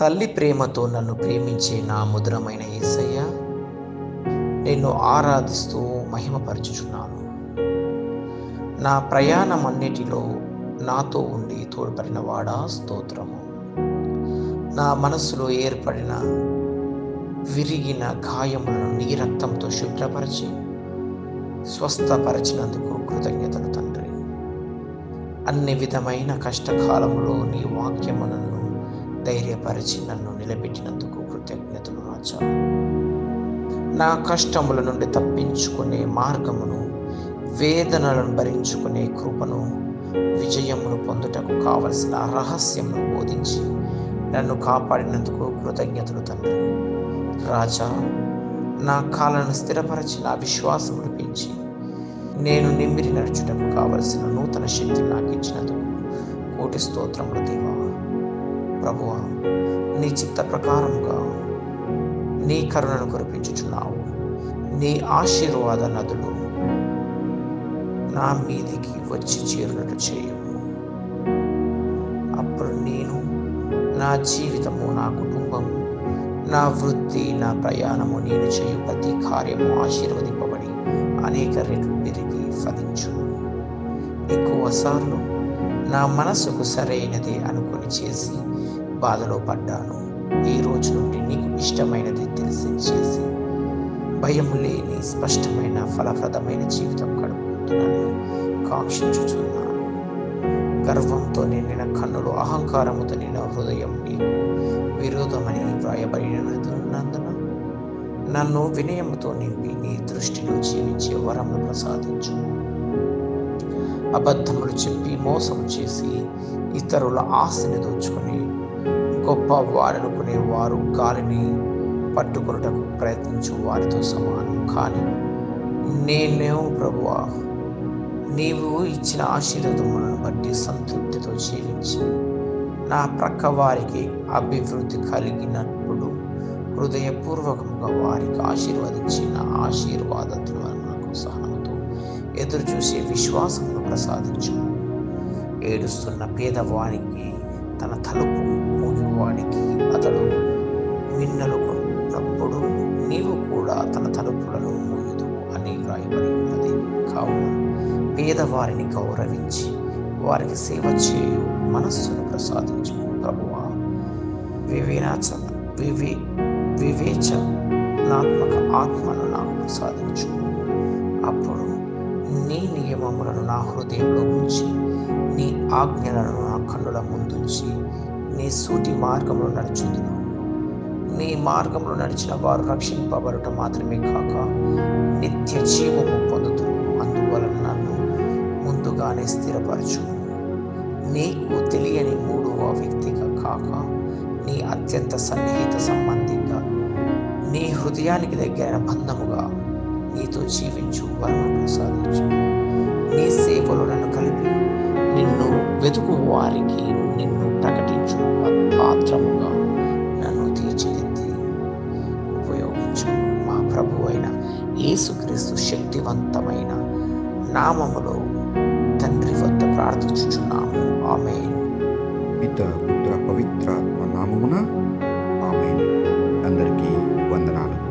తల్లి ప్రేమతో నన్ను ప్రేమించే నా ముద్రమైన యేసయ్య నిన్ను ఆరాధిస్తూ మహిమపరచుచున్నాను. నా ప్రయాణం అన్నిటిలో నాతో ఉండి తోడ్పడిన వాడా స్తోత్రము. నా మనసులో ఏర్పడిన విరిగిన గాయములను నీ రక్తంతో శుభ్రపరిచి స్వస్థపరచినందుకు కృతజ్ఞతలు తండ్రి. అన్ని విధమైన కష్టకాలంలో నీ వాక్యములను ధైర్యపరిచి నన్ను నిలబెట్టినందుకు కృతజ్ఞతలు రాజా నా కష్టముల నుండి తప్పించుకునే మార్గమును వేదనలను భరించుకునే కృపను విజయమును పొందుటకు కావలసిన రహస్యమును బోధించి నన్ను కాపాడినందుకు కృతజ్ఞతలు తండ్రి. రాజా నా కాలను స్థిరపరచి నా విశ్వాసమును పెంచి నేను నిమ్మిరి నడుచుటకు కావలసిన నూతన శక్తి నాకు ఇచ్చినందుకు కోటి స్తోత్రములు దేవా. ప్రభువా నీ చిత్త ప్రకారముగా నీ కరుణను కురిపించుచున్నావు. నీ ఆశీర్వాద నదులు నా మీదికి వచ్చి చేరునట్టు చేయము. అప్పుడు నేను నా జీవితము నా కుటుంబము నా వృత్తి నా ప్రయాణము నేను చేయు ప్రతి కార్యము ఆశీర్వదింపబడి అనేక రెట్లు పెరిగి ఫలించు ఎక్కువసార్లు నా మనసుకు సరైనదే అనుకొని చేసి బాధలో పడ్డాను. ఈ రోజు నుండి నీకు ఇష్టమైనది తెలిసి చేసి భయం లేని స్పష్టమైన ఫలప్రదమైన జీవితం గడుపుతున్నాను కాంక్షించుచున్నాను. గర్వంతో నిండిన కన్నులు అహంకారముతో నిండిన హృదయం నీకు విరోధమని వ్రాయబడినందున నన్ను వినయముతో నింపి నీ దృష్టిలో జీవించే వరమును ప్రసాదించు. అబద్ధములు చెప్పి మోసం చేసి ఇతరుల ఆశని దోచుకుని గొప్ప వారనుకునే వారు గాలిని పట్టుకొనుటకు ప్రయత్నించు వారితో సమానం. కానీ నేనేమో ప్రభువా? నీవు ఇచ్చిన ఆశీర్వదములను బట్టి సంతృప్తితో జీవించి. నా ప్రక్క వారికి అభివృద్ధి కలిగినప్పుడు హృదయపూర్వకంగా వారికి ఆశీర్వదించిన ఆశీర్వాదములకు సహనంతో ఎదురు చూసే విశ్వాసమును ప్రసాదించు. ఏడుస్తున్న పేదవానికి తన తలుపు వాడికి అతడు అప్పుడు నీవు కూడా తన తలుపులను మూయదు అని వ్రాయబడి ఉన్నది. కావున పేదవారిని గౌరవించి వారికి సేవ చేయు మనస్సును ప్రసాదించు ప్రభువా. వివేనాచ వివే వివేచనాత్మక ఆత్మను నాకు ప్రసాదించు. అప్పుడు నీ నియమములను నా హృదయంలో ఉంచి నీ ఆజ్ఞలను నా కన్నుల ముందుంచి నీ సూటి మార్గంలో నడుచుతున్నావు నీ మార్గంలో నడిచిన వారు రక్షింపబడటం మాత్రమే కాక నిత్య జీవము పొందుతూ అందువలన నన్ను ముందుగానే స్థిరపరచు. నీకు తెలియని మూడవ వ్యక్తిగా కాక నీ అత్యంత సన్నిహిత సంబంధిగా నీ హృదయానికి దగ్గరైన బంధముగా నీతో జీవించు వరము ప్రసాదించు. నీ సేవలో నన్ను కలిపి నిన్ను వెతుకు వారికి నిన్ను యేసుక్రీస్తు శక్తివంతమైన నామములో తండ్రి వద్ద ప్రార్థించుచున్నాము. ఆమె పిత పుత్ర పవిత్రాత్మ నామమున ఆమె అందరికీ వందనాలు.